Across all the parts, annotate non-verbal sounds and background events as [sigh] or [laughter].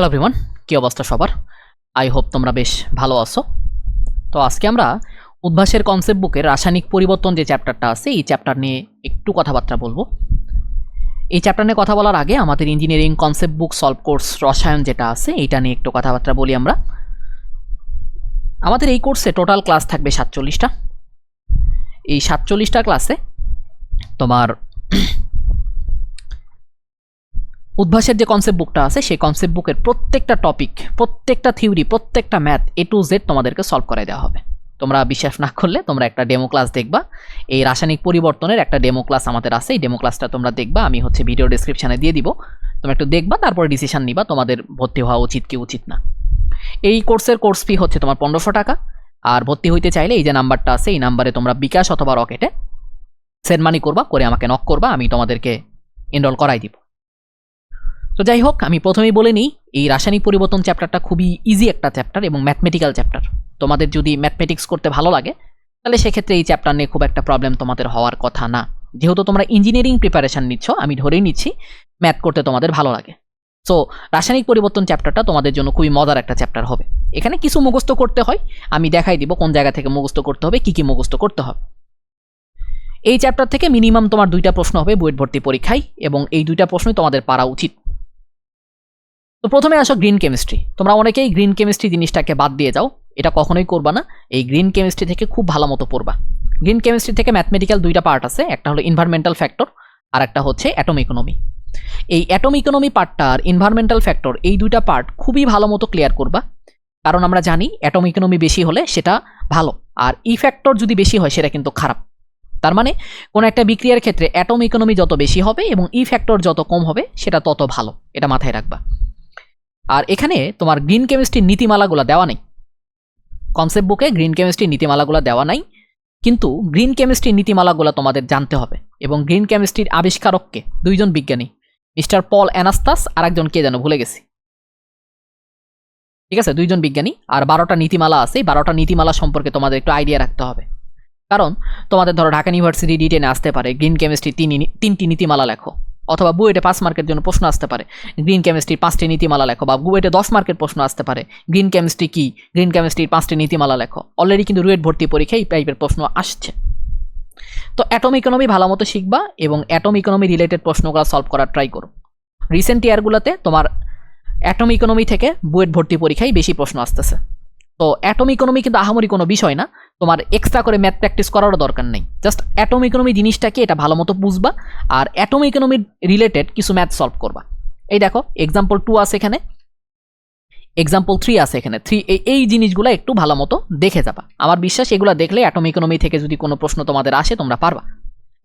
Hello everyone কী অবস্থা সবার? I hope তোমরা বেশ ভালো আছো। তো আজকে আমরা উদ্ভাসের কনসেপ্ট বুকের রাসায়নিক পরিবর্তন যে চ্যাপ্টারটা আছে, এই চ্যাপ্টার নিয়ে একটু কথাবার্তা বলব। এই চ্যাপ্টার নিয়ে কথা বলার আগে আমাদের engineering concept book solve course রসায়ন যেটা আছে, এইটা নিয়ে একটু কথাবার্তা বলি আমরা। আমাদের এই কোর্সে টোটাল ক্লাস থাকবে সাতচল্লিশটা। এই সাতচল্লিশটা ক্লাসে তোমার উদ্ভাসের যে কনসেপ্ট বুকটা আছে, সেই কনসেপ্ট বুকের প্রত্যেকটা টপিক প্রত্যেকটা থিওরি প্রত্যেকটা ম্যাথ এ টু জেড তোমাদেরকে সলভ করে দেওয়া হবে। তোমরা বিশ্বাস না করলে তোমরা একটা ডেমো ক্লাস দেখবা। এই রাসায়নিক পরিবর্তনের একটা ডেমো ক্লাস আমাদের আছে। এই ডেমো ক্লাসটা তোমরা দেখবা। আমি হচ্ছে ভিডিও ডিসক্রিপশানে দিয়ে দিব। তোমরা একটু দেখবা, তারপর ডিসিশান নিবা, তোমাদের ভর্তি হওয়া উচিত কি উচিত না। এই কোর্সের কোর্স ফি হচ্ছে তোমার পনেরোশো টাকা। আর ভর্তি হইতে চাইলে এই যে নাম্বারটা আছে, এই নাম্বারে তোমরা বিকাশ অথবা রকেটে সেন্ড মানি করবা, করে আমাকে নক করবা, আমি তোমাদেরকে এনরোল করাই দিব। তো যাই হোক, আমি প্রথমেই বলে নিই, এই রাসায়নিক পরিবর্তন চ্যাপ্টারটা খুবই ইজি একটা চ্যাপ্টার এবং ম্যাথমেটিক্যাল চ্যাপ্টার তোমাদের যদি ম্যাথমেটিক্স করতে ভালো লাগে, তাহলে সেক্ষেত্রে এই চ্যাপ্টার নিয়ে খুব একটা প্রবলেম তোমাদের হওয়ার কথা না। যেহেতু তোমরা ইঞ্জিনিয়ারিং প্রিপারেশন নিচ্ছ, আমি ধরেই নিচ্ছি ম্যাথ করতে তোমাদের ভালো লাগে। সো রাসায়নিক পরিবর্তন চ্যাপ্টারটা তোমাদের জন্য খুবই মজার একটা চ্যাপ্টার হবে। এখানে কিছু মুখস্থ করতে হয়, আমি দেখাই দিব কোন জায়গা থেকে মুখস্থ করতে হবে, কি কি মুখস্থ করতে হবে। এই চ্যাপ্টার থেকে মিনিমাম তোমার দুইটা প্রশ্ন হবে বুয়েট ভর্তি পরীক্ষায়, এবং এই দুইটা প্রশ্নই তোমাদের পারা উচিত। তো প্রথমে আসো গ্রিন কেমিস্ট্রি তোমরা অনেকেই গ্রিন কেমিস্ট্রি জিনিসটাকে বাদ দিয়ে যাও, এটা কখনোই করবা না। এই গ্রিন কেমিস্ট্রি থেকে খুব ভালো মতো পড়বা। গ্রিন কেমিস্ট্রি থেকে ম্যাথমেটিক্যাল দুইটা পার্ট আছে, একটা হলো ইনভারমেন্টাল ফ্যাক্টর আর একটা হচ্ছে অ্যাটম ইকোনমি এই অ্যাটম ইকোনমি পার্টটা আর ইনভারমেন্টাল ফ্যাক্টর এই দুইটা পার্ট খুবই ভালো মতো ক্লিয়ার করবা। কারণ আমরা জানি অ্যাটম ইকোনমি বেশি হলে সেটা ভালো, আর ই ফ্যাক্টর যদি বেশি হয় সেটা কিন্তু খারাপ। তার মানে কোনো একটা বিক্রিয়ার ক্ষেত্রে অ্যাটম ইকোনমি যত বেশি হবে এবং ই ফ্যাক্টর যত কম হবে, সেটা তত ভালো। এটা মাথায় রাখবা। আর এখানে তোমার গ্রিন কেমিস্ট্রির নীতিমালাগুলো দেওয়া নেই। কনসেপ্ট বুকে গ্রিন কেমিস্ট্রির নীতিমালাগুলো দেওয়া নাই, কিন্তু গ্রিন কেমিস্ট্রির নীতিমালাগুলো তোমাদের জানতে হবে এবং গ্রিন কেমিস্ট্রির আবিষ্কারককে দুইজন বিজ্ঞানী মিস্টার পল অ্যানাস্তাস আর একজন কে যেন ভুলে গেছি। ঠিক আছে? দুইজন বিজ্ঞানী আর বারোটা নীতিমালা আছে, এই বারোটা নীতিমালা সম্পর্কে তোমাদের একটু আইডিয়া রাখতে হবে। কারণ তোমাদের ধরো ঢাকা ইউনিভার্সিটি রিটেনে আসতে পারে গ্রিন কেমিস্ট্রি তিন তিনটি নীতিমালা লেখো। অথবা বুয়েটে পাঁচ মার্কের জন্য প্রশ্ন আসতে পারে। গ্রিন কেমিস্ট্রির পাঁচটি নীতিমালা লেখো বা বুয়েটে দশ মার্কের প্রশ্ন আসতে পারে। গ্রিন কেমিস্ট্রি কি? গ্রিন কেমিস্ট্রির পাঁচটি নীতিমালা লেখো। অলরেডি কিন্তু রুয়েট ভর্তি পরীক্ষায় এই টাইপের প্রশ্ন আসছে। তো অ্যাটম ইকোনমি ভালো মতো শিখবা এবং অ্যাটম ইকোনমি রিলেটেড প্রশ্নগুলো সলভ করার ট্রাই করো। রিসেন্ট ইয়ারগুলোতে তোমার অ্যাটম ইকোনমি থেকে বুয়েট ভর্তি পরীক্ষায় বেশি প্রশ্ন আসতেছে। তো অ্যাটম ইকোনমি কিন্তু আহামরি কোনো বিষয় না। তোমার এক্সট্রা করে ম্যাথ প্র্যাকটিস করারও দরকার নেই। জাস্ট অ্যাটম ইকোনমি জিনিসটাকে এটা ভালো মতো বুঝবা আর অ্যাটম ইকোনমি রিলেটেড কিছু ম্যাথ সলভ করবা। এই দেখো এক্সাম্পল টু আছে এখানে এক্সাম্পল থ্রি আছে এখানে। থ্রি এই জিনিসগুলো একটু ভালো মতো দেখে যাবা। আমার বিশ্বাস এগুলো দেখলে অ্যাটম ইকোনমি থেকে যদি কোনো প্রশ্ন তোমাদের আসে, তোমরা পারবা।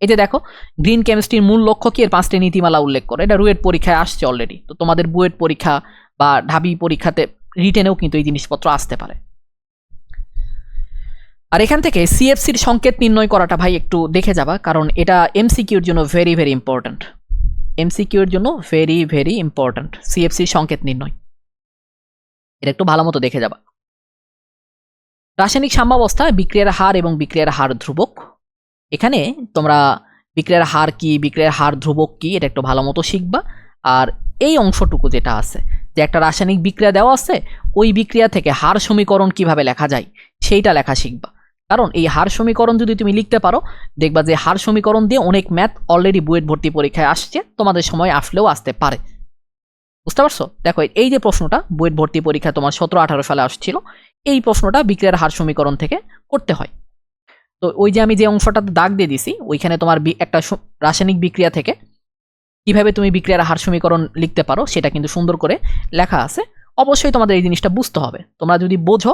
এই যে দেখো গ্রিন কেমিস্ট্রির মূল লক্ষ্য কি? এর পাঁচটি নীতিমালা উল্লেখ করে। এটা রুয়েট পরীক্ষায় আসছে অলরেডি তো তোমাদের বুয়েট পরীক্ষা বা ঢাবি পরীক্ষাতে রিটেনেও কিন্তু এই জিনিসপত্র আসতে পারে। আর এখান থেকে সিএফসির সংকেত নির্ণয় করাটা ভাই একটু দেখে যাবা, কারণ এটা এমসিকিউর জন্য ভেরি ভেরি ইম্পর্ট্যান্ট এমসিকিউর জন্য ভেরি ভেরি ইম্পর্ট্যান্ট সিএফসির সংকেত নির্ণয়। এটা একটু ভালো মতো দেখে যাবা। রাসায়নিক সাম্যাবস্থা বিক্রিয়ার হার এবং বিক্রিয়ার হার ধ্রুবক। এখানে তোমরা বিক্রিয়ার হার কি, বিক্রিয়ার হার ধ্রুবক কি, এটা একটু ভালো মতো শিখবা। আর এই অংশটুকু যেটা আছে, যে একটা রাসায়নিক বিক্রিয়া দেওয়া আছে, ওই বিক্রিয়া থেকে হার সমীকরণ কীভাবে লেখা যায়, সেইটা লেখা শিখবা। কারণ এই হার সমীকরণ যদি তুমি লিখতে পারো, দেখবা যে হার সমীকরণ দিয়ে অনেক ম্যাথ অলরেডি বুয়েট ভর্তি পরীক্ষায় আসছে, তোমাদের সময় আসলেও আসতে পারে। বুঝতে পারছ? দেখো, এই যে প্রশ্নটা, বুয়েট ভর্তি পরীক্ষা তোমার সতেরো আঠারো সালে আসছিল, এই প্রশ্নটা বিক্রিয়ার হার সমীকরণ থেকে করতে হয়। তো ওই যে আমি যে অংশটাতে দাগ দিয়ে দিছি, ওইখানে তোমার একটা রাসায়নিক বিক্রিয়া থেকে কীভাবে তুমি বিক্রিয়ার হার সমীকরণ লিখতে পারো, সেটা কিন্তু সুন্দর করে লেখা আছে। অবশ্যই তোমাদের এই জিনিসটা বুঝতে হবে। তোমরা যদি বোঝো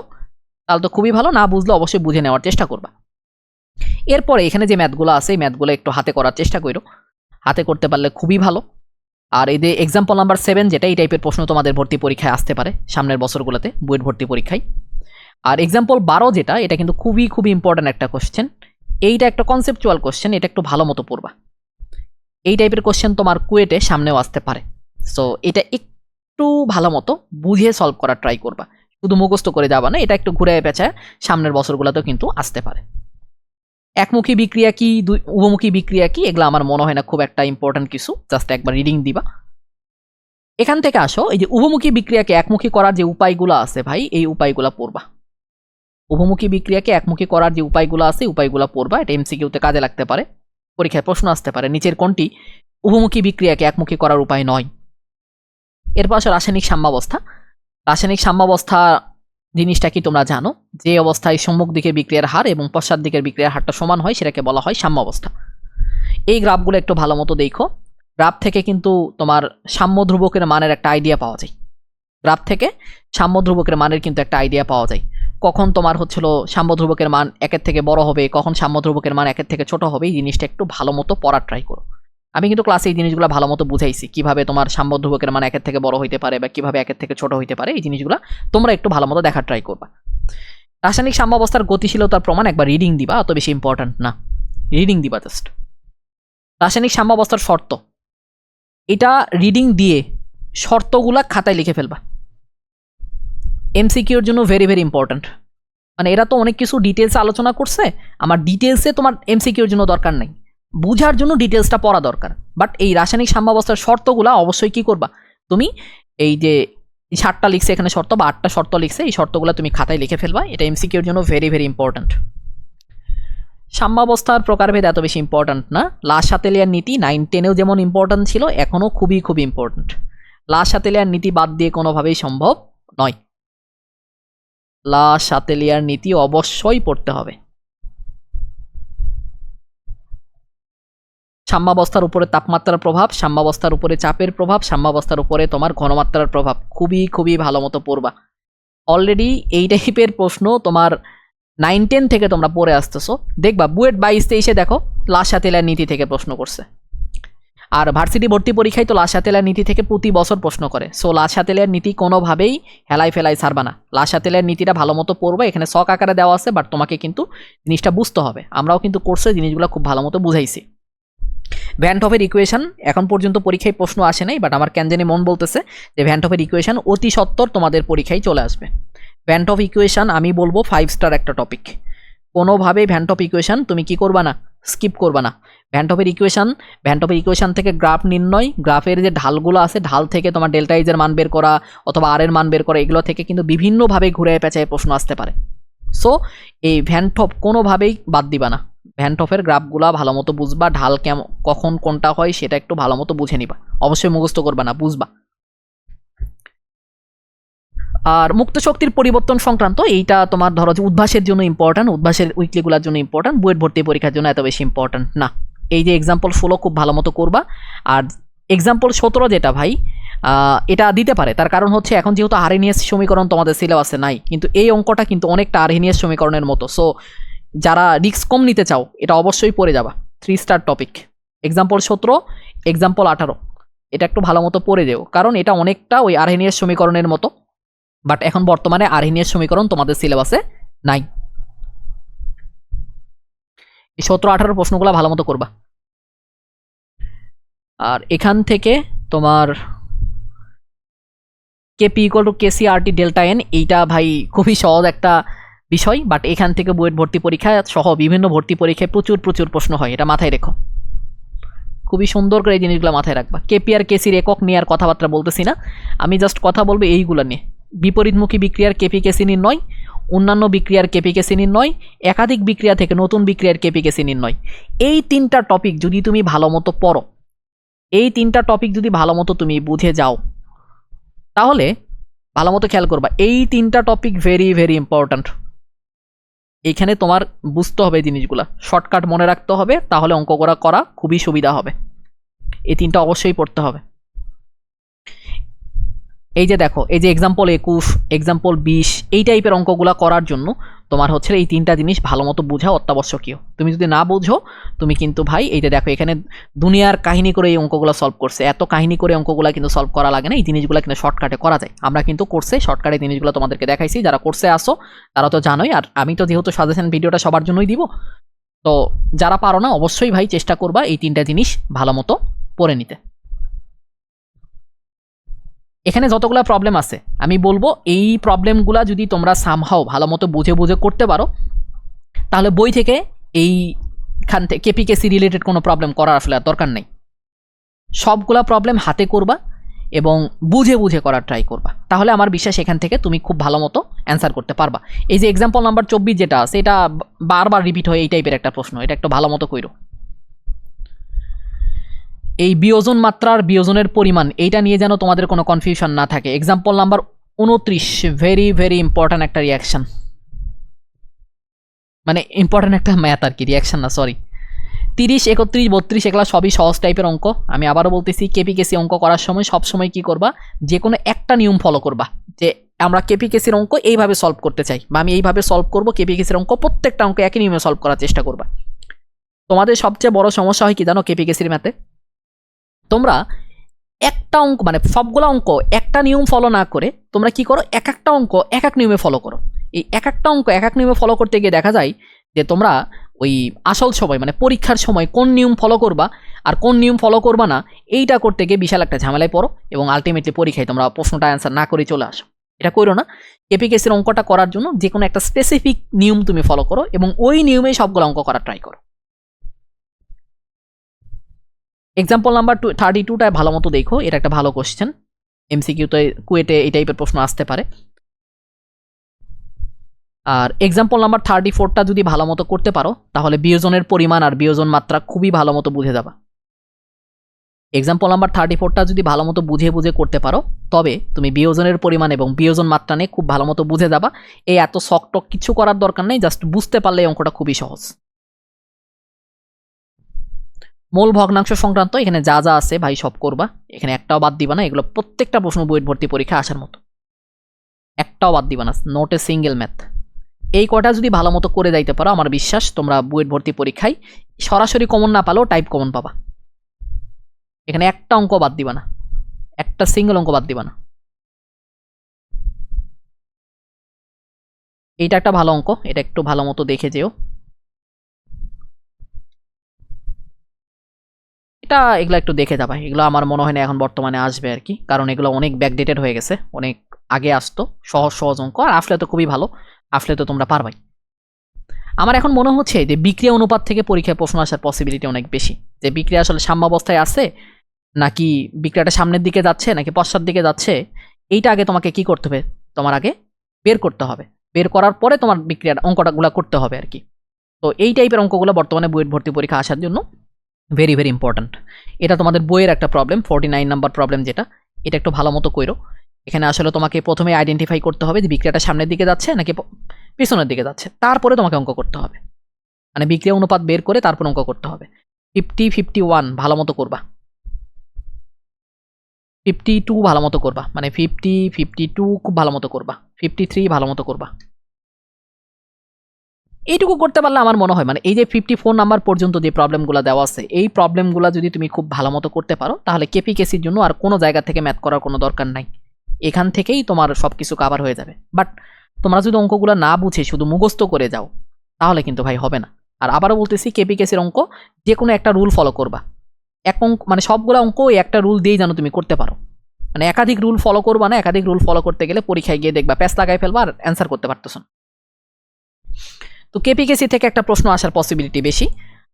তাহলে তো খুবই ভালো, না বুঝলে অবশ্যই বুঝে নেওয়ার চেষ্টা করবা। এরপরে এখানে যে ম্যাথগুলো আছে, এই ম্যাথগুলো একটু হাতে করার চেষ্টা করো। হাতে করতে পারলে খুবই ভালো। আর এই যে এক্সাম্পল নাম্বার সেভেন যেটা, এই টাইপের প্রশ্ন তোমাদের ভর্তি পরীক্ষায় আসতে পারে, সামনের বছরগুলোতে, বুয়েট ভর্তি পরীক্ষায়। আর এক্সাম্পল বারো যেটা, এটা কিন্তু খুবই খুবই ইম্পর্ট্যান্ট একটা কোশ্চেন এইটা একটা কনসেপচুয়াল কোশ্চেন এটা একটু ভালো মতো পড়বা। এই টাইপের কোশ্চেন তোমার কুয়েটে সামনেও আসতে পারে। সো এটা একটু ভালো মতো বুঝে সলভ করার ট্রাই করবা। শুধু মুখস্থ করে যাবা না, এটা একটু ঘুরে পেঁচায় সামনের বছরগুলোতেও কিন্তু আসতে পারে। একমুখী বিক্রিয়া কি, দুই, উভমুখী বিক্রিয়া কি, এগুলো আমার মনে হয় না খুব একটা ইম্পর্ট্যান্ট কিছু জাস্ট একবার রিডিং দিবা। এখান থেকে আসো, এই যে উভমুখী বিক্রিয়াকে একমুখী করার যে উপায়গুলো আছে ভাই, এই উপায়গুলো পড়বা। উভমুখী বিক্রিয়াকে একমুখী করার যে উপায়গুলো আছে উপায়গুলো পড়বা, এটা এমসিকিউতে কাজে লাগতে পারে, পরীক্ষায় প্রশ্ন আসতে পারে, নিচের কোনটি? উভমুখী বিক্রিয়াকে একমুখী করার উপায় নয়। এরপর আসো রাসায়নিক সাম্যাবস্থা। রাসায়নিক সাম্যাবস্থা জিনিসটা কি তোমরা জানো? যে অবস্থায় সম্মুখ দিকে বিক্রিয়ার হার এবং পশ্চাৎ দিকের বিক্রিয়ার হারটা সমান হয়, সেটাকে বলা হয় সাম্যাবস্থা। এই গ্রাফগুলো একটু ভালো মতো দেখো। গ্রাফ থেকে কিন্তু তোমার সাম্য ধ্রুবকের মানের একটা আইডিয়া পাওয়া যায়। গ্রাফ থেকে সাম্য ধ্রুবকের মানের কিন্তু একটা আইডিয়া পাওয়া যায়। কখন তোমার হচ্ছিল সাম্য ধ্রুবকের মান একের থেকে বড় হবে, কখন সাম্য ধ্রুবকের মান একের থেকে ছোট হবে, এই জিনিসটা একটু ভালো মতো পড়ার ট্রাই করো। আমি কিন্তু ক্লাসে এই জিনিসগুলো ভালো মতো বুঝাইছি। কীভাবে তোমার সাম্য ধ্রুবকের মান একের থেকে বড় হইতে পারে বা কীভাবে একের থেকে ছোট হইতে পারে, এই জিনিসগুলো তোমরা একটু ভালো মতো দেখার ট্রাই করবা। রাসায়নিক সাম্যাবস্থার গতিশীলতার প্রমাণ একবার রিডিং দিবা, অত বেশি ইম্পর্ট্যান্ট না। রিডিং দিবা জাস্ট রাসায়নিক সাম্যাবস্থার শর্ত। এটা রিডিং দিয়ে শর্তগুলা খাতায় লিখে ফেলবা। এমসিকিউর জন্য ভেরি ভেরি ইম্পর্ট্যান্ট মানে এরা তো অনেক কিছু ডিটেলসে আলোচনা করছে, আমার ডিটেলসে তোমার এমসিকিউর জন্য দরকার নেই। বুঝার জন্য ডিটেলসটা পড়া দরকার। বাট এই রাসায়নিক সাম্যাবস্থার শর্তগুলা অবশ্যই কি করবা? তুমি এই যে সাতটা লিখছে, এখানে শর্ত বা আটটা শর্ত লিখছে, এই শর্তগুলো তুমি খাতায় লিখে ফেলবা। এটা এমসিকিউর জন্য ভেরি ভেরি ইম্পর্ট্যান্ট সাম্যাবস্থার প্রকারভেদ এত বেশি ইম্পর্ট্যান্ট না। লাশ সাতেলিয়ার নীতি নাইন টেনেও যেমন ইম্পর্ট্যান্ট ছিল, এখনও খুবই খুবই ইম্পর্ট্যান্ট লাশ সাতেলিয়ার নীতি বাদ দিয়ে কোনোভাবেই সম্ভব নয়। লা সাতেলিয়ার নীতি অবশ্যই পড়তে হবে। সাম্যাবস্থার উপরে তাপমাত্রার প্রভাব, সাম্যাবস্থার উপরে চাপের প্রভাব, সাম্যাবস্থার উপরে তোমার ঘনমাত্রার প্রভাব। খুবই খুবই ভালো মতো পড়বা। অলরেডি এই টাইপের প্রশ্ন তোমার নাইন টেন থেকে তোমরা পড়ে আসতেছো। দেখবা, বুয়েট বাইশ তেইশে দেখো লাশা সাতেলার নীতি থেকে প্রশ্ন করছে। আর ভার্সিটি ভর্তি পরীক্ষায় তো লাশা তেলার নীতি থেকে প্রতি বছর প্রশ্ন করে। সো লাশা সাতেলার নীতি কোনোভাবেই হেলাই ফেলাই ছাড়বা না। লাশা সাতেলার নীতিটা ভালো মতো পড়বে, এখানে শখ আকারে দেওয়া আছে বাট তোমাকে কিন্তু জিনিসটা বুঝতে হবে। আমরাও কিন্তু কোর্সে জিনিসগুলো খুব ভালো মতো বুঝাইছি। ভ্যানটফের ইকুয়েশন এখন পর্যন্ত পরীক্ষায় প্রশ্ন আসে নাই বাট আমার কেন জানি মন বলতেছে যে ভ্যানটফের ইকুয়েশন অতি সত্বর তোমাদের পরীক্ষায় চলে আসবে। ভ্যানটফ ইকুয়েশন আমি বলব ফাইভ স্টার একটা টপিক কোনোভাবেই ভ্যানটপ ইকুয়েশন তুমি কি করবা না? স্কিপ করবা না। ভ্যানটপের ইকুয়েশন ভ্যানটপের ইকুয়েশান থেকে গ্রাফ নির্ণয় গ্রাফের যে ঢালগুলো আছে, ঢাল থেকে তোমার ডেল্টাইজের মান বের করা, অথবা আর এর মান বের করা, এগুলো থেকে কিন্তু বিভিন্নভাবে ঘুরে পেঁচায় প্রশ্ন আসতে পারে। সো এই ভ্যানটপ কোনোভাবেই বাদ দিবা না। ভ্যানটপের গ্রাফগুলা ভালো মতো বুঝবা, ঢাল কেমন কখন কোনটা হয় সেটা একটু ভালো মতো বুঝে নিবা। অবশ্যই মুখস্থ করবা না, বুঝবা। আর মুক্ত শক্তির পরিবর্তন সংক্রান্ত, এইটা তোমার ধরো যে উদ্ভাসের জন্য ইম্পর্ট্যান্ট উদ্ভাসের উইকলিগুলোর জন্য ইম্পর্ট্যান্ট বুয়েট ভর্তি পরীক্ষার জন্য এত বেশি ইম্পর্ট্যান্ট না। এই যে এক্সাম্পল ষোলো খুব ভালো মতো করবা। আর এক্সাম্পল সতেরো যেটা ভাই এটা দিতে পারে। তার কারণ হচ্ছে এখন যেহেতু আরএনএস সমীকরণ তোমাদের সিলেবাসে নাই, কিন্তু এই অঙ্কটা কিন্তু অনেকটা আরএনএস সমীকরণের মতো। সো যারা রিস্ক কম নিতে চাও, এটা অবশ্যই পড়ে যাবা। থ্রি স্টার টপিক এক্সাম্পল সতেরো এক্সাম্পল আঠারো। এটা একটু ভালো মতো পড়ে যেও, কারণ এটা অনেকটা ওই আরএনএস সমীকরণের মতো। বাট এখন বর্তমানে আরহিনিয়ার সমীকরণ তোমাদের সিলেবাসে নাই। এই সতেরো আঠারো প্রশ্নগুলো ভালো মতো করবা। আর এখান থেকে তোমার Kp equal to Kc R T delta n এইটা ভাই খুবই সহজ একটা বিষয় বাট এখান থেকে বুয়েট ভর্তি পরীক্ষা সহ বিভিন্ন ভর্তি পরীক্ষায় প্রচুর প্রচুর প্রশ্ন হয়, এটা মাথায় রেখো। খুবই সুন্দর করে এই জিনিসগুলো মাথায় রাখবা। কেপি আর কেসির একক নিয়ে আর কথাবার্তা বলতেছি না। আমি জাস্ট কথা বলব এইগুলো নিয়ে। বিপরীতমুখী বিক্রিয়ার কেপিকেসি নির্ণয় অন্যান্য বিক্রিয়ার কেপিকেসি নির্ণয় একাধিক বিক্রিয়া থেকে নতুন বিক্রিয়ার কেপিকেসি নির্ণয় এই তিনটা টপিক যদি তুমি ভালো মতো পড়ো, এই তিনটা টপিক যদি ভালো মতো তুমি বুঝে যাও, তাহলে ভালো মতো খেয়াল করবা। এই তিনটা টপিক ভেরি ভেরি ইম্পর্ট্যান্ট এইখানে তোমার বুঝতে হবে এই জিনিসগুলা। শর্টকাট মনে রাখতে হবে, তাহলে অঙ্ক করা করা খুবই সুবিধা হবে। এই তিনটা অবশ্যই পড়তে হবে। এই যে দেখো, এই যে এক্সাম্পল একুশ এক্সাম্পল বিশ, এই টাইপের অঙ্কগুলো করার জন্য তোমার হচ্ছে এই তিনটা জিনিস ভালো মতো বোঝা অত্যাবশ্যকীয়। তুমি যদি না বোঝো, তুমি কিন্তু ভাই, এই যে দেখো, এখানে দুনিয়ার কাহিনী করে এই অঙ্কগুলো সলভ করছে। এত কাহিনী করে অঙ্কগুলো কিন্তু সলভ করা লাগে না, এই জিনিসগুলো কিন্তু শর্টকাটে করা যায়। আমরা কিন্তু কোর্সে শর্টকাটে জিনিসগুলো তোমাদেরকে দেখাইছি, যারা কোর্সে আসো তারা তো জানোই, আর আমি তো যেহেতু সাজেশন ভিডিওটা সবার জন্যই দিব, তো যারা পারো না, অবশ্যই ভাই চেষ্টা করবা এই তিনটা জিনিস ভালো মতো পড়ে নিতে। এখানে যতগুলো প্রবলেম আছে, আমি বলব এই প্রবলেমগুলা যদি তোমরা সামহাও ভালো মতো বুঝে বুঝে করতে পারো, তাহলে বই থেকে এইখান থেকে কেপিকেসি রিলেটেড কোনো প্রবলেম করার আসলে দরকার নেই। সবগুলা প্রবলেম হাতে করবা এবং বুঝে বুঝে করার ট্রাই করবা। তাহলে আমার বিশ্বাস এখান থেকে তুমি খুব ভালো মতো অ্যান্সার করতে পারবা। এই যে এক্সাম্পল নাম্বার চব্বিশ যেটা আছে, এটা বারবার রিপিট হয় এই টাইপের একটা প্রশ্ন, এটা একটু ভালো মতো কইরো। এই বিয়োজন মাত্রার বিয়োজনের পরিমাণ, এইটা নিয়ে যেন তোমাদের কোনো কনফিউশন না থাকে। এক্সাম্পল নাম্বার উনত্রিশ ভেরি ভেরি ইম্পর্ট্যান্ট একটা রিয়াকশন মানে ইম্পর্ট্যান্ট একটা ম্যাথ আর কি রিয়াকশন না সরি তিরিশ, একত্রিশ, বত্রিশ, এগুলো সবই সহজ টাইপের অঙ্ক। আমি আবারও বলতেছি কেপিকেসি অঙ্ক করার সময় সব সময় কি করবা? যে কোনো একটা নিয়ম ফলো করবা, যে আমরা কেপিকেসির অঙ্ক এইভাবে সলভ করতে চাই বা আমি এইভাবে সলভ করব কেপিকেসির অঙ্ক প্রত্যেকটা অঙ্ক একই নিয়মে সলভ করার চেষ্টা করবা। তোমাদের সবচেয়ে বড় সমস্যা হয় কি জানো কেপিকেসির ম্যাথে তোমরা একটা অঙ্ক মানে সবগুলো অঙ্ক একটা নিয়ম ফলো না করে তোমরা কি করো? এক একটা অঙ্ক এক এক নিয়মে ফলো করো। এই এক একটা অঙ্ক এক এক নিয়মে ফলো করতে গিয়ে দেখা যায় যে তোমরা ওই আসল সময় মানে পরীক্ষার সময় কোন নিয়ম ফলো করবা আর কোন নিয়ম ফলো করবা না, এইটা করতে গিয়ে বিশাল একটা ঝামেলায় পড়ো এবং আলটিমেটলি পরীক্ষায় তোমরা প্রশ্নটা অ্যান্সার না করে চলে আসো। এটা করো না কেপিকেসির অঙ্কটা করার জন্য যে কোনো একটা স্পেসিফিক নিয়ম তুমি ফলো করো এবং ওই নিয়মেই সবগুলো অঙ্ক করার ট্রাই করো। এক্সাম্পল নাম্বার টু থার্টি টুটায় ভালো মতো দেখো, এটা একটা ভালো কোশ্চেন এমসিকিউতে কুয়েটে এই টাইপের প্রশ্ন আসতে পারে। আর এক্সাম্পল নাম্বার থার্টি ফোরটা যদি ভালো মতো করতে পারো, তাহলে বিয়োজনের পরিমাণ আর বিয়োজন মাত্রা খুবই ভালো মতো বুঝে যাবা। এক্সাম্পল নাম্বার থার্টি ফোরটা যদি ভালো মতো বুঝে বুঝে করতে পারো, তবে তুমি বিয়োজনের পরিমাণ এবং বিয়োজন মাত্রা নিয়ে খুব ভালো মতো বুঝে যাবা। এই এত শকটক কিছু করার দরকার নেই জাস্ট বুঝতে পারলে এই অঙ্কটা খুবই সহজ। মূল ভগ্নাংশ সংক্রান্ত এখানে যা যা আছে ভাই সব করবা। এখানে একটাও বাদ দিবা না, এগুলো প্রত্যেকটা প্রশ্ন বইয়ের ভর্তি পরীক্ষা আসার মতো। একটাও বাদ দিবা না নোট এ সিঙ্গেল ম্যাথ এই কটা যদি ভালো মতো করে যাইতে পারো, আমার বিশ্বাস তোমরা বুয়েট ভর্তি পরীক্ষায় সরাসরি কমন না পালেও টাইপ কমন পাবা। এখানে একটা অঙ্ক বাদ দিবা না, একটা সিঙ্গেল অঙ্ক বাদ দিবা না। এইটা একটা ভালো অঙ্ক, এটা একটু ভালো মতো দেখে যেও। এটা এগুলো একটু দেখে যাবা। এগুলো আমার মনে হয় না এখন বর্তমানে আসবে আর কি। কারণ এগুলো অনেক ব্যাকডেটেড হয়ে গেছে, অনেক আগে আসতো, সহজ সহজ অঙ্ক, আর আসলে তো খুবই ভালো, আসলে তো তোমরা পারবাই। আমার এখন মনে হচ্ছে যে বিক্রিয়া অনুপাত থেকে পরীক্ষায় প্রশ্ন আসার পসিবিলিটি অনেক বেশি। যে বিক্রিয়া আসলে সাম্যাবস্থায় আছে, নাকি বিক্রিয়াটা সামনের দিকে যাচ্ছে, নাকি পশ্চাৎ দিকে যাচ্ছে, এইটা আগে তোমাকে কি করতে হবে? তোমার আগে বের করতে হবে। বের করার পরে তোমার বিক্রিয়ার অঙ্কটাগুলো করতে হবে আর কি। তো এই টাইপের অঙ্কগুলো বর্তমানে বইয়ের ভর্তি পরীক্ষা আসার জন্য ভেরি ভেরি ইম্পর্ট্যান্ট এটা তোমাদের বইয়ের একটা problem forty nine number problem যেটা। এটা একটু ভালো মতো কইরো। এখানে আসলে তোমাকে প্রথমে আইডেন্টিফাই করতে হবে যে বিক্রিয়াটা সামনের দিকে যাচ্ছে নাকি পিছনের দিকে যাচ্ছে। তারপরে তোমাকে অঙ্ক করতে হবে। মানে বিক্রিয়া অনুপাত বের করে তারপর অঙ্ক করতে হবে। ফিফটি ফিফটি ওয়ান ভালো মতো করবা। ফিফটি টু ভালো মতো করবা। মানে ফিফটি ফিফটি টু খুব ভালো মতো করবা। ফিফটি থ্রি ভালো মতো করবা। এইটুকু করতে পারলে আমার মনে হয় মানে এই যে ফিফটি ফোর নাম্বার পর্যন্ত যে প্রবলেমগুলো দেওয়া আছে, এই প্রবলেমগুলো যদি তুমি খুব ভালো মতো করতে পারো, তাহলে কেপি কেসির জন্য আর কোনো জায়গা থেকে ম্যাথ করার কোনো দরকার নাই। এখান থেকেই তোমার সব কিছু কাভার হয়ে যাবে। বাট তোমরা যদি অঙ্কগুলো না বুঝে শুধু মুখস্থ করে যাও, তাহলে কিন্তু ভাই হবে না। আর আবারও বলতেছি কেপি কেসির অঙ্ক যে কোনো একটা রুল ফলো করবা। এক অঙ্ক মানে সবগুলো অঙ্ক একটা রুল দিয়েই যেন তুমি করতে পারো। মানে একাধিক রুল ফলো করবা না, একাধিক রুল ফলো করতে গেলে পরীক্ষায় গিয়ে দেখবা প্যাস লাগাই ফেলবা আর অ্যান্সার করতে পারতেছ না। তো কেপিকেসি থেকে একটা প্রশ্ন আসার পসিবিলিটি বেশি।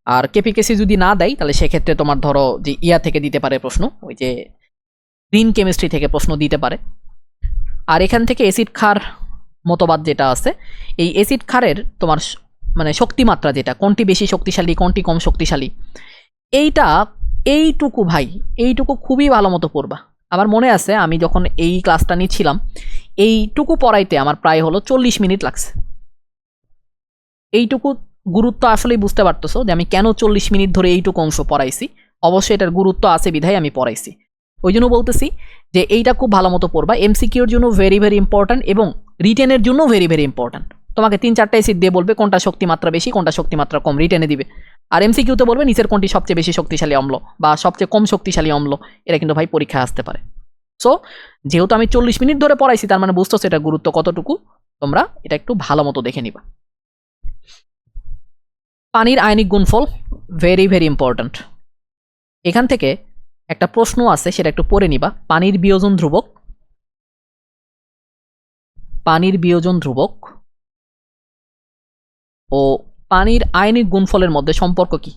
আর কেপিকেসি যদি না দেয়, তাহলে সেক্ষেত্রে তোমার ধরো যে ইয়া থেকে দিতে পারে প্রশ্ন, ওই যে গ্রিন কেমিস্ট্রি থেকে প্রশ্ন দিতে পারে। আর এখান থেকে অ্যাসিড ক্ষার মতবাদ যেটা আছে, এই অ্যাসিড ক্ষারের তোমার মানে শক্তিমাত্রা যেটা, কোনটি বেশি শক্তিশালী, কোনটি কম শক্তিশালী, এইটা এইটুকু ভাই, এইটুকু খুবই ভালো মতো পড়বা। আমার মনে আছে, আমি যখন এই ক্লাসটা নিচ্ছিলাম, এইটুকু পড়াইতে আমার প্রায় হলো চল্লিশ মিনিট লাগছে। এইটুকু গুরুত্ব আসলেই বুঝতে পারতেছো যে আমি কেন চল্লিশ মিনিট ধরে এইটুকু অংশ পড়াইছি। অবশ্যই এটার গুরুত্ব আছে বিধায় আমি পড়াইছি। ওই জন্য বলতেছি যে এইটা খুব ভালো মতো পড়বা। এমসিকিউর জন্য ভেরি ভেরি ইম্পর্ট্যান্ট এবং রিটেনের জন্য ভেরি ভেরি ইম্পর্ট্যান্ট তোমাকে তিন চারটা এসিড দিয়ে বলবে কোনটা শক্তিমাত্রা বেশি, কোনটা শক্তিমাত্রা কম রিটেনে দিবে। আর এমসিকিউতে বলবে নিচের কোনটি সবচেয়ে বেশি শক্তিশালী অম্ল বা সবচেয়ে কম শক্তিশালী অম্ল, এটা কিন্তু ভাই পরীক্ষায় আসতে পারে। সো যেহেতু আমি চল্লিশ মিনিট ধরে পড়াইছি, তার মানে বুঝতেছো এটা গুরুত্ব কতটুকু, তোমরা এটা একটু ভালো মতো দেখে নিবা। পানির আয়নিক গুণফল ভেরি ভেরি ইম্পর্ট্যান্ট এখান থেকে একটা প্রশ্ন আছে, সেটা একটু পড়ে নিবা। পানির বিয়োজন ধ্রুবক, পানির বিয়োজন ধ্রুবক ও পানির আয়নিক গুণফলের মধ্যে সম্পর্ক কি?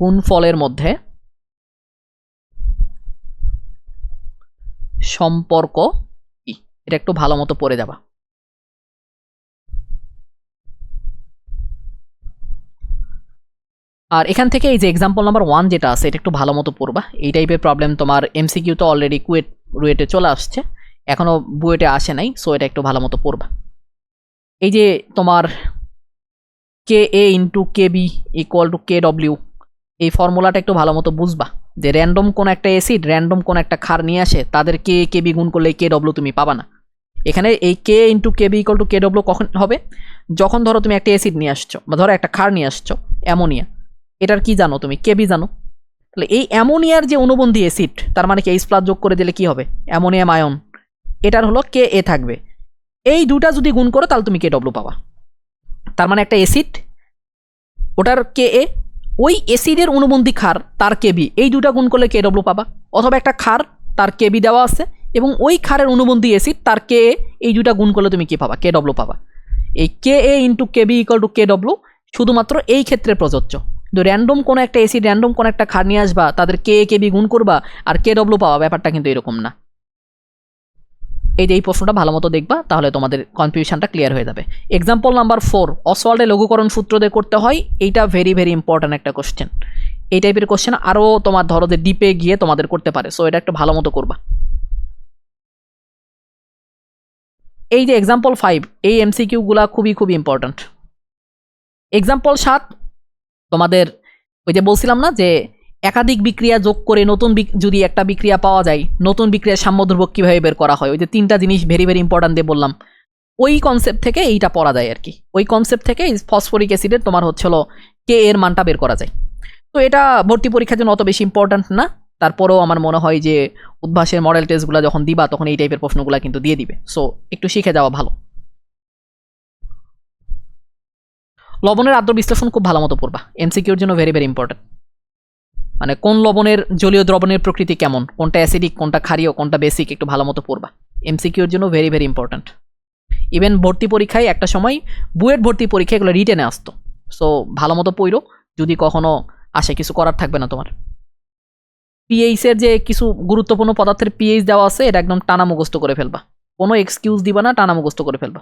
গুণফলের মধ্যে সম্পর্ক এটা একটু ভালো মতো পড়ে যাবা আর এখান থেকে এই যে এক্সাম্পল নাম্বার ওয়ান যেটা আছে, এটা একটু ভালো মতো পড়বা। এই টাইপের প্রবলেম তোমার এমসিকিউ তো অলরেডি কুয়েট, রুয়েটে চলে আসছে। এখনও বুয়েটে আসে নাই সো এটা একটু ভালো মতো পড়বা। এই যে তোমার K A into K B equal to K W এই ফর্মুলাটা একটু ভালো মতো বুঝবা। যে র্যান্ডম কোন একটা অ্যাসিড র্যান্ডম কোন একটা ক্ষার নিয়ে আসে, তাদের কে কে বি গুণ করলে কে ডব্লিউ তুমি পাবা না। এখানে এই K into K B equal to K W কখন হবে? যখন ধরো তুমি একটা অ্যাসিড নিয়ে আসছো, বা ধরো একটা ক্ষার নিয়ে আসছো অ্যামোনিয়া এটার কি জানো তুমি? কে বি জানো? তাহলে এই অ্যামোনিয়ার যে অনুবন্ধী অ্যাসিড তার মানে কি? এইচ প্লাস যোগ করে দিলে কি হবে? অ্যামোনিয়াম আয়ন এটার হলো কে এ থাকবে। এই দুটা যদি গুণ করো, তাহলে তুমি কে ডব্লিউ পাবা। তার মানে একটা অ্যাসিড ওটার কে এ ওই অ্যাসিডের অনুবন্ধী ক্ষার তার কেবি, এই দুটা গুণ করলে কে ডব্লিউ পাবা? অথবা একটা ক্ষার তার কেবি দেওয়া আছে, এবং ওই ক্ষারের অনুবন্ধী অ্যাসিড তার কে, এই দুটা গুণ করলে তুমি কি পাবা? কে ডব্লিউ পাবা? এই K A into KB equal to K W শুধুমাত্র এই ক্ষেত্রে প্রযোজ্য। কিন্তু র্যান্ডম কোনো একটা এসিড র্যান্ডম কোনো একটা খার নিয়ে আসবা, তাদের কে কে বি গুণ করবা, আর কে ডব্লিউ পাওয়া ব্যাপারটা কিন্তু এরকম না। এই যে এই প্রশ্নটা ভালো মতো দেখবা, তাহলে তোমাদের কনফিউশনটা ক্লিয়ার হয়ে যাবে। এক্সাম্পল নাম্বার ফোর অসওয়াল্ডে লঘুকরণ সূত্র দিয়ে করতে হয়, এইটা ভেরি ভেরি ইম্পর্ট্যান্ট একটা কোশ্চেন এই টাইপের কোশ্চেন আরও তোমার ধরো যে ডিপে গিয়ে তোমাদের করতে পারে সো এটা একটু ভালো মতো করবা। এই যে এক্সাম্পল ফাইভ এই এমসিকিউগুলা খুবই খুবই ইম্পর্ট্যান্ট এক্সাম্পল সাত, তোমাদের ওই যে বলছিলাম না যে একাধিক বিক্রিয়া যোগ করে নতুন যদি একটা বিক্রিয়া পাওয়া যায়, নতুন বিক্রিয়ার সাম্যদ্রব্য কীভাবে বের করা হয়? ওই যে তিনটা জিনিস ভেরি ভেরি ইম্পর্ট্যান্ট দিয়ে বললাম। ওই কনসেপ্ট থেকে এইটা পড়া যায় আর কি। ওই কনসেপ্ট থেকে ফসফরিক অ্যাসিডের তোমার হচ্ছে হলো কে এর মানটা বের করা যায়। তো এটা ভর্তি পরীক্ষার জন্য অত বেশি ইম্পর্ট্যান্ট না। তারপরেও আমার মনে হয় যে উদ্ভাসের মডেল টেস্টগুলো যখন দিবা, তখন এই টাইপের প্রশ্নগুলো কিন্তু দিয়ে দিবে। সো একটু শিখে যাওয়া ভালো। লবণের আদ্র বিশ্লেষণ খুব ভালো মতো পড়বা। এমসিকিউর জন্য ভেরি ভেরি ইম্পর্টেন্ট মানে কোন লবণের জলীয় দ্রবণের প্রকৃতি কেমন? কোনটা অ্যাসিডিক কোনটা ক্ষারীয়, কোনটা বেসিক একটু ভালো মতো পড়বা। এমসিকিউর জন্য ভেরি ভেরি ইম্পর্ট্যান্ট ইভেন ভর্তি পরীক্ষায় একটা সময় বুয়েট ভর্তি পরীক্ষা এগুলো রিটেনে আসতো। সো ভালো মতো পড়ো, যদি কখনো আসে কিছু করার থাকবে না তোমার। পিএইচ এর যে কিছু গুরুত্বপূর্ণ পদার্থের পিএইচ দেওয়া আছে, এটা একদম টানা মুখস্থ করে ফেলবা। কোনো এক্সকিউজ দিবা না, টানা মুখস্থ করে ফেলবা।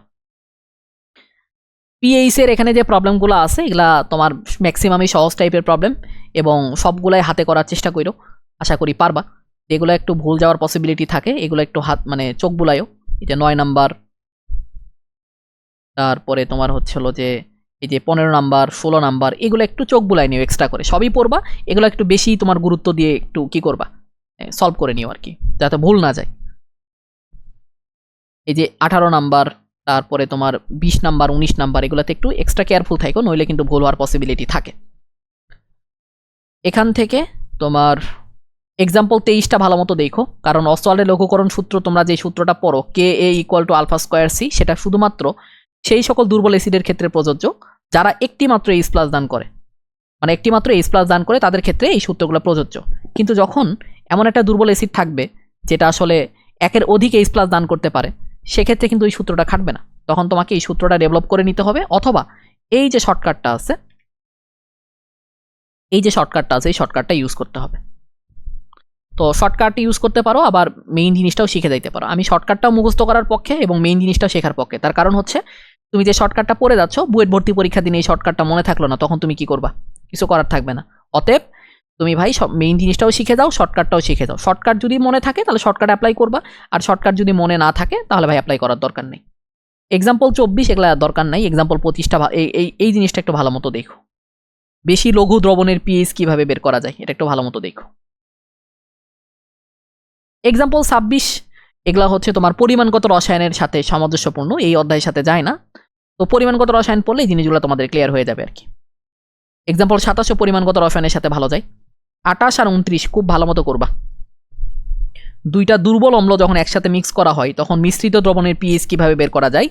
পিএইচ এর এখানে যে প্রবলেমগুলো আছে, এগুলা তোমার ম্যাক্সিমামই সহজ টাইপের প্রবলেম এবং সবগুলাই হাতে করার চেষ্টা করো আশা করি পারবা। এগুলো একটু ভুল যাওয়ার পসিবিলিটি থাকে, এগুলো একটু হাত মানে চোখ বুলাইও। এটা নয় নাম্বার। তারপরে তোমার হচ্ছে হলো যে, এই যে পনেরো নাম্বার, ষোলো নাম্বার, এগুলো একটু চোখ বুলাই নিও এক্সট্রা করে। সবই পড়বা, এগুলো একটু বেশি তোমার গুরুত্ব দিয়ে একটু কি করবা? সলভ করে নিও আর কি যাতে ভুল না যায়। এই যে আঠারো নাম্বার, তারপরে তোমার বিশ নাম্বার, উনিশ নাম্বার, এগুলোতে একটু এক্সট্রা কেয়ারফুল থাকো নইলে কিন্তু ভুল হওয়ার পসিবিলিটি থাকে। এখান থেকে তোমার এক্সাম্পল তেইশটা ভালো মতো দেখো। কারণ অসওয়াল্ডের লঘুকরণ সূত্র তোমরা যে সূত্রটা পড়ো, K A equal to alpha square C সেটা শুধুমাত্র সেই সকল দুর্বল অ্যাসিডের ক্ষেত্রে প্রযোজ্য। যারা একটি মাত্র এইচ প্লাস দান করে মানে একটি মাত্র এইচ প্লাস দান করে, তাদের ক্ষেত্রে এই সূত্রগুলো প্রযোজ্য। কিন্তু যখন এমন একটা দুর্বল এসিড থাকবে, যেটা আসলে একের অধিক এইচ প্লাস দান করতে পারে, সেক্ষেত্রে কিন্তু এই সূত্রটা খাটবে না। তখন তোমাকে এই সূত্রটা ডেভেলপ করে নিতে হবে, অথবা এই যে শর্টকাটটা আছে এই যে শর্টকাটটা আছে, এই শর্টকাটটা ইউজ করতে হবে। তো শর্টকাট ইউজ করতে পারো, আবার মেইন জিনিসটাও শিখে যাইতে পারো। আমি শর্টকাটটাও মুখস্থ করার পক্ষে এবং মেইন জিনিসটাও শেখার পক্ষে। তার কারণ হচ্ছে, তুমি যে শর্টকাটটা পড়ে যাচ্ছ, বুয়েট ভর্তি পরীক্ষা দিনে এই শর্টকাটটা মনে থাকল না, তখন তুমি কি করবা? কিছু করার থাকবে না। অতএব, তুমি ভাই মেইন জিনিসটাও শিখে যাও শর্টকাটটাও শিখে যাও। শর্টকাট যদি মনে থাকে, তাহলে শর্টকাট অ্যাপ্লাই করবা। আর শর্টকাট যদি মনে না থাকে, তাহলে ভাই অ্যাপ্লাই করার দরকার নেই। এক্সাম্পল চব্বিশ, এগুলা দরকার নাই। এক্সাম্পল পঁচিশটা এই এই জিনিসটা একটু ভালো মতো দেখো। বেশি লঘু দ্রবণের পিএইচ কীভাবে বের করা যায়? এটা একটু ভালো মতো দেখো। এক্সাম্পল ছাব্বিশ, এগুলা হচ্ছে তোমার পরিমাণগত রসায়নের সাথে সামঞ্জস্যপূর্ণ, এই অধ্যায়ের সাথে যায় না। তো পরিমাণগত রসায়ন পড়লে এই জিনিসগুলো তোমাদের ক্লিয়ার হয়ে যাবে আর কি। এক্সাম্পল সাতাশও পরিমাণগত রসায়নের সাথে ভালো যায়। আটাশ আর উনত্রিশ খুব ভালো মতো করবা। দুইটা দুর্বল অম্ল যখন একসাথে মিক্স করা হয়, তখন মিশ্রিত দ্রবণের পিএইচ কীভাবে বের করা যায়,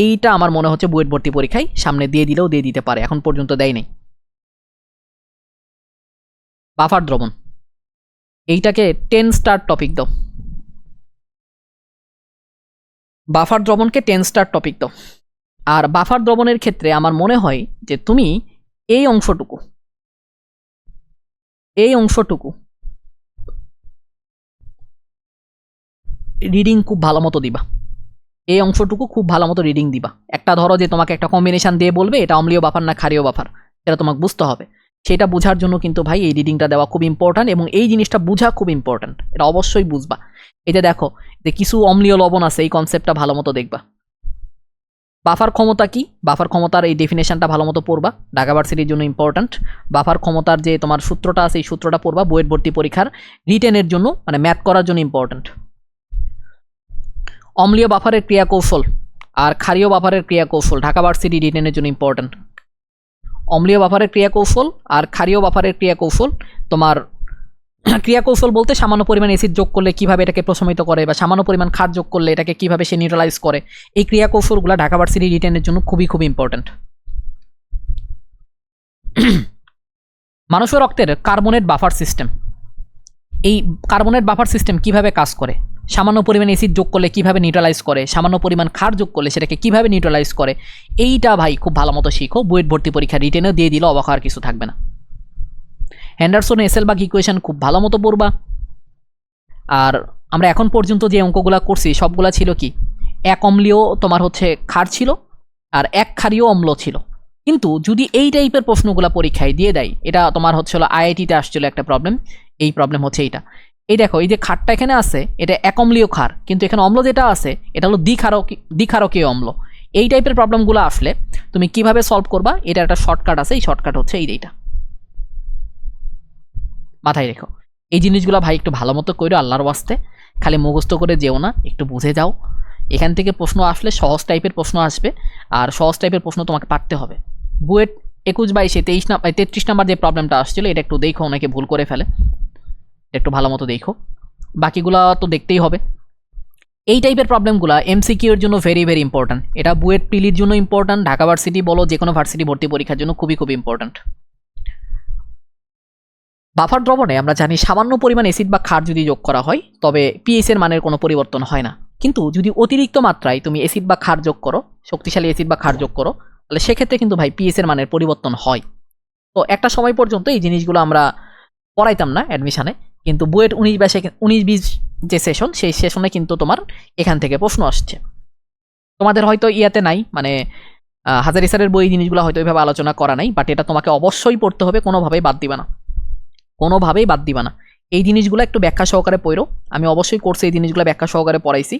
এইটা আমার মনে হচ্ছে বুয়েট ভর্তি পরীক্ষায় সামনে দিয়ে দিলেও দিয়ে দিতে পারে, এখন পর্যন্ত দেয় নাই। বাফার দ্রবণ। এইটাকে টেন স্টার টপিক দাও। বাফার দ্রবণকে টেন স্টার টপিক দাও। আর বাফার দ্রবণের ক্ষেত্রে আমার মনে হয় যে তুমি এই অংশটুকু এই অংশটুকু রিডিং খুব ভালো মতো দিবা। এই অংশটুকু খুব ভালো মতো রিডিং দিবা। একটা ধরো যে তোমাকে একটা কম্বিনেশন দিয়ে বলবে, এটা অম্লীয় বাফার না ক্ষারীয় বাফার এটা তোমাকে বুঝতে হবে। সেটা বোঝার জন্য কিন্তু ভাই এই রিডিংটা দেওয়া খুব ইম্পর্ট্যান্ট এবং এই জিনিসটা বোঝা খুব ইম্পর্ট্যান্ট এটা অবশ্যই বুঝবা। যে দেখো, যে কিছু অম্লীয় লবণ আছে, এই কনসেপ্টটা ভালো মতো দেখবা। বাফার ক্ষমতা কি? বাফার ক্ষমতার এই ডেফিনেশনটা ভালো মতো পড়বা। ঢাকা ভার্সিটির জন্য ইম্পর্ট্যান্ট বাফার ক্ষমতার যে তোমার সূত্রটা আছে, এই সূত্রটা পড়বা বইয়ের ভর্তি পরীক্ষার। রিটেনের জন্য মানে ম্যাথ করার জন্য ইম্পর্ট্যান্ট অম্লীয় বাফারের ক্রিয়া কৌশল আর ক্ষারীয় বাফারের ক্রিয়া কৌশল ঢাকা ভার্সিটি রিটেনের জন্য ইম্পর্ট্যান্ট অম্লীয় বাফারের ক্রিয়া কৌশল আর ক্ষারীয় বাফারের ক্রিয়া কৌশল তোমার [clears throat] ক্রিয়া কৌশল বলতে সামান্য পরিমাণ এসিড যোগ করলে কীভাবে এটাকে প্রশমিত করে বা সামান্য পরিমাণ ক্ষার যোগ করলে এটাকে কীভাবে সে নিউট্রালাইজ করে। এই ক্রিয়া কৌশলগুলো ঢাকা ভার্সিটি রিটেনের জন্য খুবই খুবই ইম্পর্ট্যান্ট [clears throat] মানুষের রক্তের কার্বনেট বাফার সিস্টেম এই কার্বনেট বাফার সিস্টেম কীভাবে কাজ করে? সামান্য পরিমাণ এসিড যোগ করলে কীভাবে নিউট্রালাইজ করে? সামান্য পরিমাণ খার যোগ করলে সেটাকে কীভাবে নিউট্রালাইজ করে? এইটা ভাই খুব ভালো মতো শিখো, বুয়েট ভর্তি পরীক্ষা রিটেনেও দিয়ে দিলে অবাক হওয়ার কিছু থাকবে না। হ্যান্ডারসন এসএল বা ইকুয়েশন খুব ভালো মতো পড়বা। আর আমরা এখন পর্যন্ত যে অঙ্কগুলো করছি, সবগুলা ছিল কি? এক অম্লীয় তোমার হচ্ছে খার ছিল, আর এক ক্ষারীয় অম্ল ছিল। কিন্তু যদি এই টাইপের প্রশ্নগুলো পরীক্ষায় দিয়ে দেয়, এটা তোমার হচ্ছে হলো আইআইটিতে আসছিল একটা প্রবলেম এই প্রবলেম হচ্ছে এইটা। এই দেখো, এই যে খারটা এখানে আছে, এটা এক খার, কিন্তু এখানে অম্ল যেটা আছে, এটা হলো দ্বিক্ষারক দ্বিক্ষারকীয় অম্ল। এই টাইপের প্রবলেমগুলো আসলে তুমি কীভাবে সলভ করবা এটা একটা শর্টকাট আছে, এই শর্টকাট হচ্ছে এই এইটা। মাথায় রেখো। এই জিনিসগুলো ভাই একটু ভালো মতো করো আল্লাহর ওয়াস্তে, খালি মুখস্থ করে যেও না, একটু বুঝে যাও। এখান থেকে প্রশ্ন আসলে সহজ টাইপের প্রশ্ন আসবে, আর সহজ টাইপের প্রশ্ন তোমাকে পারতে হবে। বুয়েট একুশ বাইশে তেইশ নাম্বার তেত্রিশ নাম্বার যে প্রবলেমটা আসছিল, এটা একটু দেখো, অনেকে ভুল করে ফেলে। একটু ভালো মতো দেখো। বাকিগুলো তো দেখতেই হবে। এই টাইপের প্রবলেমগুলো এমসিকিউ এর জন্য ভেরি ভেরি ইম্পর্ট্যান্ট এটা বুয়েট পিলির জন্য ইম্পর্ট্যান্ট ঢাকা ভার্সিটি বলো যে কোনো ভার্সিটি ভর্তি পরীক্ষার জন্য খুবই খুবই ইম্পর্ট্যান্ট বাফার দ্রবণে আমরা জানি সামান্য পরিমাণ অ্যাসিড বা ক্ষার যদি যোগ করা হয়, তবে পিএইচ এর মানের কোনো পরিবর্তন হয় না। কিন্তু যদি অতিরিক্ত মাত্রায় তুমি অ্যাসিড বা ক্ষার যোগ করো, শক্তিশালী অ্যাসিড বা ক্ষার যোগ করো, তাহলে সেক্ষেত্রে কিন্তু ভাই পিএইচ এর মানের পরিবর্তন হয়। তো একটা সময় পর্যন্ত এই জিনিসগুলো আমরা পড়াইতাম না অ্যাডমিশনে কিন্তু বুয়েট উনিশ বাইশে উনিশ বিশ যে সেশন সেই সেশনে কিন্তু তোমার এখান থেকে প্রশ্ন আসছে। তোমাদের হয়তো ইয়াতে নাই মানে হাজারি স্যারের বই জিনিসগুলো হয়তো ওইভাবে আলোচনা করা নাই বাট এটা তোমাকে অবশ্যই পড়তে হবে, কোনোভাবেই বাদ দিবা না। কোনোভাবেই বাদ দিবা না। এই জিনিসগুলো একটু ব্যাখ্যা সহকারে পড়ো। আমি অবশ্যই কোর্সে এই জিনিসগুলো ব্যাখ্যা সহকারে পড়াইছি,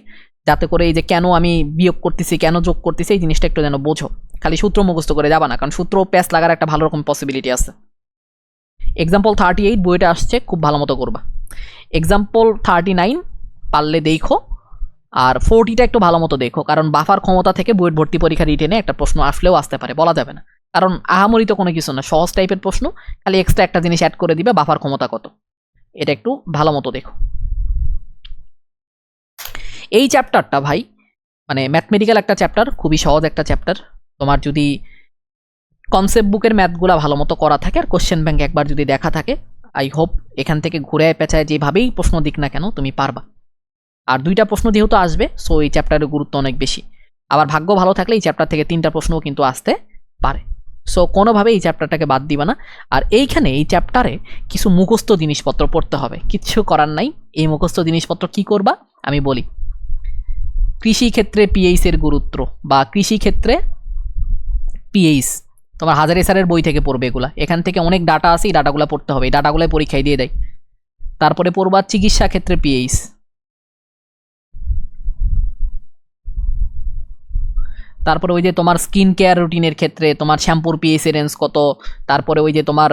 যাতে করে এই যে কেন আমি বিয়োগ করতেছি, কেন যোগ করতেছি, এই জিনিসটা একটু যেন বোঝো। খালি সূত্র মুখস্থ করে যাবা না, কারণ সূত্র প্যাচ লাগার একটা ভালো রকম পসিবিলিটি আছে। এক্সাম্পল থার্টি এইট বইটা আসছে, খুব ভালো মতো করবা। এক্সাম্পল থার্টি নাইন পারলে দেখো। আর ফোরটিটা একটু ভালো মতো দেখো, কারণ বাফার ক্ষমতা থেকে বুয়েট ভর্তি পরীক্ষা রিটেনে একটা প্রশ্ন আসলেও আসতে পারে, বলা যাবে না। কারণ আহামরি তো কোনো কিছু না, সহজ টাইপের প্রশ্ন, খালি এক্সট্রা একটা জিনিস অ্যাড করে দিবে বাফার ক্ষমতা কত। এটা একটু ভালো মতো দেখো। এই চ্যাপ্টারটা ভাই মানে ম্যাথমেটিক্যাল একটা চ্যাপ্টার খুবই সহজ একটা চ্যাপ্টার তোমার যদি কনসেপ্ট বুকের ম্যাথগুলো ভালো মতো করা থাকে, আর কোশ্চেন ব্যাংক একবার যদি দেখা থাকে আই হোপ এখান থেকে ঘুরে পেঁচায় যেভাবেই প্রশ্ন দিক না কেন, তুমি পারবা। আর দুইটা প্রশ্ন যেহেতু আসবে সো এই চ্যাপ্টারের গুরুত্ব অনেক বেশি। আবার ভাগ্য ভালো থাকলে এই চ্যাপ্টার থেকে তিনটা প্রশ্নও কিন্তু আসতে পারে। সো কোনোভাবে এই চ্যাপ্টারটাকে বাদ দিবা না। আর এইখানে এই চ্যাপ্টারে কিছু মুখস্থ জিনিসপত্র পড়তে হবে। কিচ্ছু করার নাই। এই মুখস্থ জিনিসপত্র কি করবা? আমি বলি। কৃষি ক্ষেত্রে পিএইচ এর গুরুত্ব বা কৃষি ক্ষেত্রে পিএইচ তোমার হাজারে স্যারের বই থেকে পড়বে এগুলা। এখান থেকে অনেক ডাটা আছে, এই ডাটাগুলো পড়তে হবে। এই ডাটাগুলোই পরীক্ষায় দিয়ে দেয়। তারপরে পড়বা চিকিৎসা ক্ষেত্রে পিএইচ তারপরে ওই যে তোমার স্কিন কেয়ার রুটিনের ক্ষেত্রে তোমার শ্যাম্পুর পিএইচ রেঞ্জ কত? তারপরে ওই যে তোমার,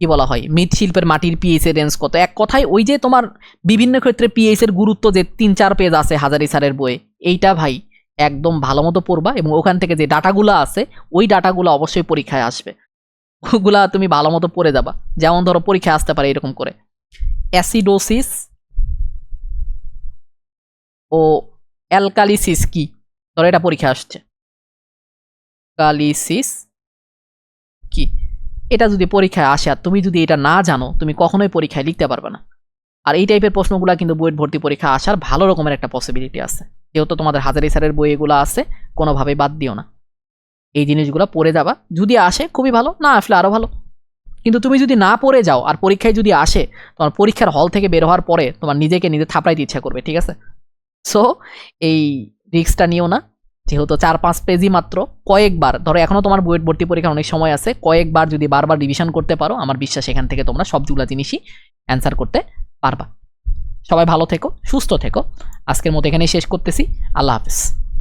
কি বলা হয় মৃৎশিল্পের মাটির পিএইচ রেঞ্জ কত? এক কথায় ওই যে তোমার বিভিন্ন ক্ষেত্রে পিএইচ এর গুরুত্ব যে তিন চার পেজ আছে হাজারি স্যারের বইয়ে, এইটা ভাই একদম ভালো মতো পড়বা এবং ওখান থেকে যে ডাটাগুলো আছে, ওই ডাটাগুলো অবশ্যই পরীক্ষায় আসবে। ওগুলা তুমি ভালো মতো পড়ে যাবা। যেমন ধরো পরীক্ষায় আসতে পারে এরকম করে। অ্যাসিডোসিস ও অ্যালকালিসিস কি? ধরো এটা পরীক্ষা আসছে। অ্যালকালিসিস কি? এটা যদি পরীক্ষায় আসে আর তুমি যদি এটা না জানো, তুমি কখনোই পরীক্ষায় লিখতে পারবে না। আর এই টাইপের প্রশ্নগুলো কিন্তু বুয়েট ভর্তি পরীক্ষা আসার ভালো রকমের একটা পসিবিলিটি আছে। যেহেতু তোমাদের হাজারি স্যারের বই এগুলো আছে, কোনোভাবেই বাদ দিও না। এই জিনিসগুলো পড়ে যাবা। যদি আসে, খুবই ভালো, না আসলে আরও ভালো। কিন্তু তুমি যদি না পড়ে যাও আর পরীক্ষায় যদি আসে, তোমার পরীক্ষার হল থেকে বের হওয়ার পরে তোমার নিজেকে নিজে থাপড়াইতে ইচ্ছা করবে, ঠিক আছে? সো এই রিস্কটা নিও না। যেহেতু চার পাঁচ পেজই মাত্র, কয়েকবার, ধরো এখনও তোমার বুয়েট ভর্তি পরীক্ষা অনেক সময় আছে, কয়েকবার যদি বারবার রিভিশন করতে পারো, আমার বিশ্বাস এখান থেকে তোমরা সবগুলো জিনিসই অ্যান্সার করতে পারবা। সবাই ভালো থেকো সুস্থ থেকো। আজকের মতো এখানেই শেষ করতেছি। আল্লাহ হাফিজ।